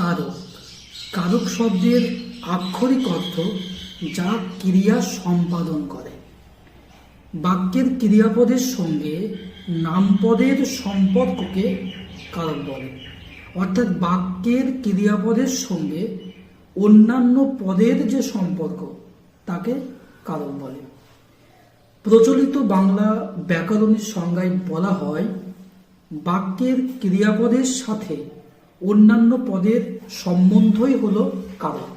কারক। কারক শব্দের আক্ষরিক অর্থ যা ক্রিয়া সম্পাদন করে। বাক্যের ক্রিয়াপদের সঙ্গে নামপদের সম্পর্ককে কারক বলে। অর্থাৎ বাক্যের ক্রিয়াপদের সঙ্গে অন্যান্য পদের যে সম্পর্ক, তাকে কারক বলে। প্রচলিত বাংলা ব্যাকরণের সংজ্ঞায় বলা হয়, বাক্যের ক্রিয়াপদের সাথে অন্যান্য পদের সম্বন্ধই হল কারণ।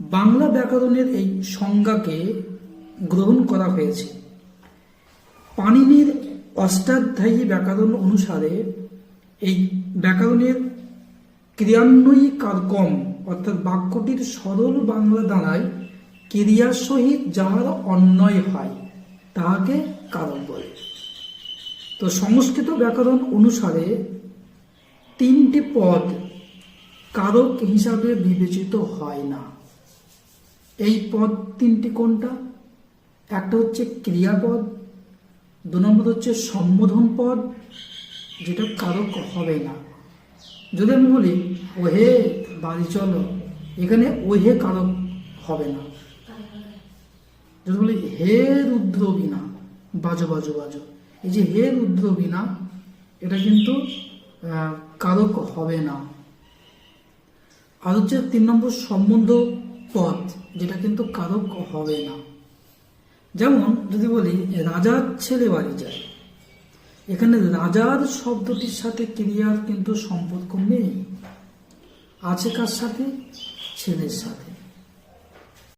বাংলা ব্যাকরণের এই সংজ্ঞাকে গ্রহণ করা হয়েছে। পাণিনির অষ্টাধ্যায়ী ব্যাকরণ অনুসারে এই ব্যাকরণের ক্রিয়ান্বয়ী কারকম অর্থাৎ বাক্যটির সরল বাংলা দাঁড়ায় ক্রিয়ার সহিত যাহার অন্যয় হয়, তাহাকে কারণ বলে। তো সংস্কৃত ব্যাকরণ অনুসারে তিনটি পদ কারক হিসাবে বিবেচিত হয় না। এই পদ তিনটি কোনটা? একটা হচ্ছে ক্রিয়াপদ, দু নম্বর হচ্ছে সম্বোধন পদ, যেটা কারক হবে না। যদি আমি বলি, ওহে বাড়ি চলো, এখানে ওহে কারক হবে না। যদি বলি, হে, রুদ্র বিনা বাজো বাজো বাজো। এই যে হে, রুদ্র বিনা এটা কিন্তু কারক হবে না। আর হচ্ছে তিন নম্বর সম্বন্ধ পদ যেটা কিন্তু কারক হবে না। যেমন যদি বলি, রাজার ছেলে বাড়ি যায়। এখানে রাজার শব্দটির সাথে ক্রিয়ার কিন্তু সম্পর্ক নেই। আছে কার সাথে? ছেলের সাথে।